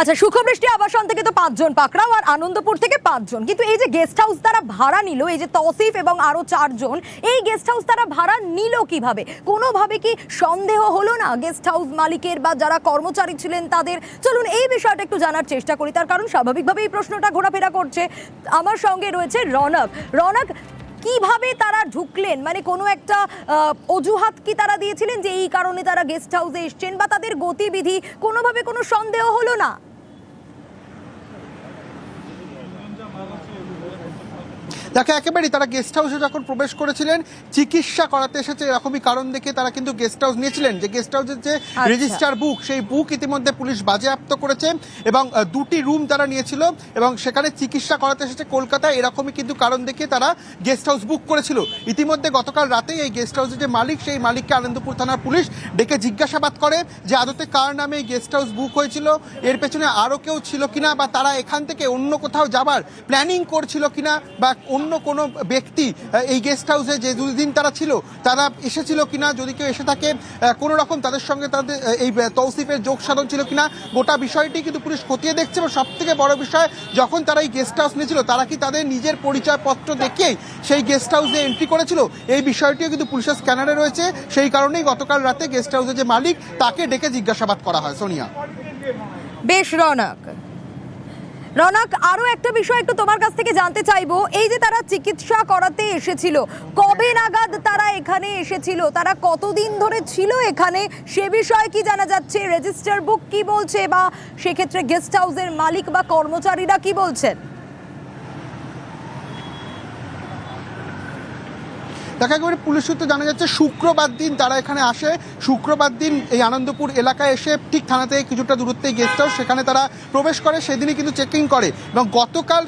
আচ্ছা সুখবৃষ্টি, আবাসন থেকে তো পাঁচজন পাকড়াও আর আনন্দপুর থেকে পাঁচজন। কিন্তু এই যে গেস্ট হাউস তারা ভাড়া নিল, এই যে তসিফ এবং আরও চারজন, এই গেস্ট হাউস তারা ভাড়া নিল কীভাবে? কোনোভাবে কি সন্দেহ হলো না গেস্ট হাউস মালিকের বা যারা কর্মচারী ছিলেন তাদের? চলুন এই বিষয়টা একটু জানার চেষ্টা করি। তার কারণ স্বাভাবিকভাবে এই প্রশ্নটা ঘোরাফেরা করছে। আমার সঙ্গে রয়েছে রনক। রনক কীভাবে তারা ঢুকলেন? মানে কোনো একটা অজুহাত কি তারা দিয়েছিলেন যে এই কারণে তারা গেস্ট হাউসে এসছেন বা তাদের গতিবিধি কোনোভাবে কোনো সন্দেহ হলো না? দেখে একেবারেই তারা গেস্ট হাউসে যখন প্রবেশ করেছিলেন চিকিৎসা করাতে এসেছে এরকমই কারণ দেখে তারা কিন্তু গেস্ট হাউস নিয়েছিলেন। যে গেস্ট হাউসের যে আচ্ছা। রেজিস্টার বুক সেই বুক ইতিমধ্যে পুলিশ বাজেয়াপ্ত করেছে এবং দুটি রুম তারা নিয়েছিল এবং সেখানে চিকিৎসা করাতে এসেছে কলকাতায়। এরকমই কিন্তু কারণ দেখে তারা গেস্ট হাউস বুক করেছিল। ইতিমধ্যে গতকাল রাতেই এই গেস্ট হাউসের যে মালিক সেই মালিককে আনন্দপুর থানার পুলিশ ডেকে জিজ্ঞাসাবাদ করে যে আদতে কার নামে এই গেস্ট হাউস বুক হয়েছিল এর পেছনে আরও কেউ ছিল কিনা বা তারা এখান থেকে অন্য কোথাও যাবার প্ল্যানিং করছিল কিনা বা অন্য কোনো ব্যক্তি এই গেস্ট হাউসে যে দুদিন তারা ছিল, তারা এসেছিল কিনা, যদি কেউ এসে থাকে কোনো রকম তাদের সঙ্গে তাদের এই তৌসিফের যোগ সাধন ছিল কিনা, গোটা বিষয়টি কিন্তু পুলিশ খতিয়ে দেখছে এবং সব থেকে বড় বিষয়, যখন তারা এই গেস্ট হাউস নিয়েছিল, তারা কি তাদের নিজের পরিচয়পত্র দেখিয়েই সেই গেস্ট হাউসে এন্ট্রি করেছিল? এই বিষয়টিও কিন্তু পুলিশের স্ক্যানারে রয়েছে। সেই কারণেই গতকাল রাতে গেস্ট হাউসের যে মালিক, তাকে ডেকে জিজ্ঞাসাবাদ করা হয়। সোনিয়া। বেশ রনক রনক, আরও একটা বিষয় একটু তোমার কাছ থেকে জানতে চাইব। এই যে তারা চিকিৎসা করাতে এসেছিল, কবে নাগাদ তারা এখানে এসেছিল? তারা কতদিন ধরে ছিল এখানে? সে বিষয়ে কি জানা যাচ্ছে? রেজিস্টার বুক কি বলছে? বা সেক্ষেত্রে গেস্ট হাউসের মালিক বা কর্মচারীরা কি বলছেন? দেখা একেবারে পুলিশ সূত্রে জানা যাচ্ছে শুক্রবার দিন তারা এখানে আসে। শুক্রবার দিন এই আনন্দপুর এলাকায় এসে ঠিক থানা থেকে কিছুটা দূরত্বে গেস্ট হাউস সেখানে তারা প্রবেশ করে, সেদিনই কিন্তু চেকিং করে এবং গতকাল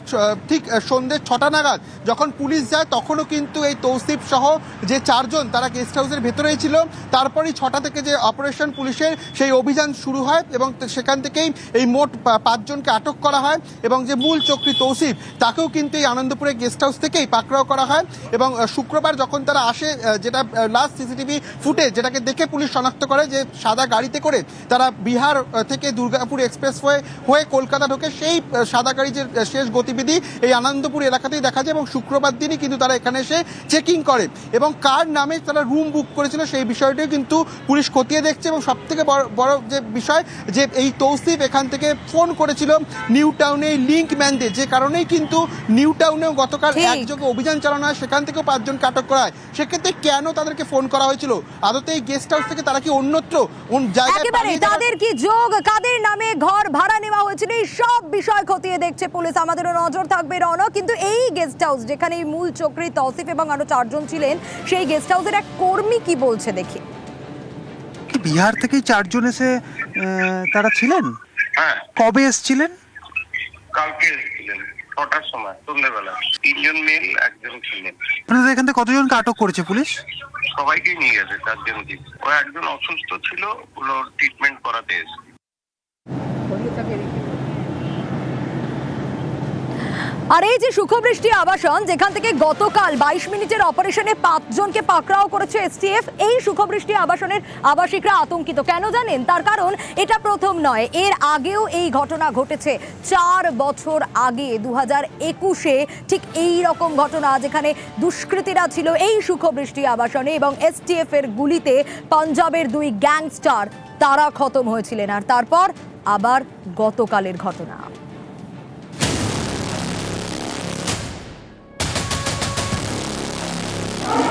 ঠিক সন্ধ্যে ছটা নাগাদ যখন পুলিশ যায়, তখনও কিন্তু এই তৌসিফ সহ যে চারজন তারা গেস্ট হাউসের ভেতরেই ছিল। তারপরেই ছটা থেকে যে অপারেশন পুলিশের, সেই অভিযান শুরু হয় এবং সেখান থেকেই এই মোট পাঁচজনকে আটক করা হয় এবং যে মূল চক্রী তৌসিফ, তাকেও কিন্তু এই আনন্দপুরের গেস্ট হাউস থেকেই পাকড়াও করা হয় এবং শুক্রবার যখন তারা আসে যেটা লাস্ট সিসিটিভি ফুটেজ যেটাকে দেখে পুলিশ শনাক্ত করে যে সাদা গাড়িতে করে তারা বিহার থেকে দুর্গাপুর এক্সপ্রেস হয়ে হয়ে কলকাতা ঢোকে সেই সাদা গাড়ি যে শেষ গতিবিধি এই আনন্দপুর এলাকাতেই দেখা যায় এবং শুক্রবার দিনই কিন্তু তারা এখানে এসে চেকিং করে এবং কার নামে তারা রুম বুক করেছিল সেই বিষয়টিও কিন্তু পুলিশ খতিয়ে দেখছে এবং সব থেকে বড় বড় যে বিষয় যে এই তৌসিফ এখান থেকে ফোন করেছিল নিউ টাউনে লিঙ্ক ম্যানদের যে কারণেই কিন্তু নিউ টাউনেও গতকাল। একযোগে অভিযান চালানো হয় সেখান থেকেও পাঁচজনকে আটক করা হয় সেক্ষেত্রে কেন তাদেরকে ফোন করা হয়েছিল? আদতে এই গেস্ট হাউস থেকে তারা কি অন্যত্র একেবারে তাদের কি যোগ কাদের নামে ঘর ভাড়া নেওয়া হয়েছিল এই সব বিষয় খতিয়ে দেখছে পুলিশ। আমাদেরও নজর থাকবে রনক কিন্তু এই গেস্ট হাউস যেখানে এই মূল চক্রী তৌসিফ এবং আরও চারজন ছিলেন সেই গেস্ট হাউসের এক কর্মী কি বলছে দেখি। বিহার থেকেই চারজন এসে আহ, তারা ছিলেন? হ্যাঁ। কবে এসছিলেন? কালকে এসেছিলেন ছটার সময় সন্ধ্যেবেলা। তিনজন মেল একজন ফিমেল। আপনাদের এখান থেকে কতজনকে আটক করেছে পুলিশ? সবাইকেই নিয়ে গেছে চারজন কি ও একজন অসুস্থ ছিল ওগুলো ট্রিটমেন্ট করাতে এসে আর এই যে সুখবৃষ্টি আবাসন, যেখান থেকে গতকাল বাইশ মিনিটের অপারেশনে পাঁচজনকে পাকড়াও করেছে এসটিএফ, এই সুখবৃষ্টি আবাসনের আবাসিকরা আতঙ্কিত। কেন জানেন? তার কারণ এটা প্রথম নয়। এর আগেও এই ঘটনা ঘটেছে। চার বছর আগে দু হাজার একুশে ঠিক এই রকম ঘটনা যেখানে দুষ্কৃতীরা ছিল এই সুখবৃষ্টি আবাসনে এবং এসটিএফ এর গুলিতে পাঞ্জাবের দুই গ্যাংস্টার তারা খতম হয়েছিলেন। আর তারপর আবার গতকালের ঘটনা।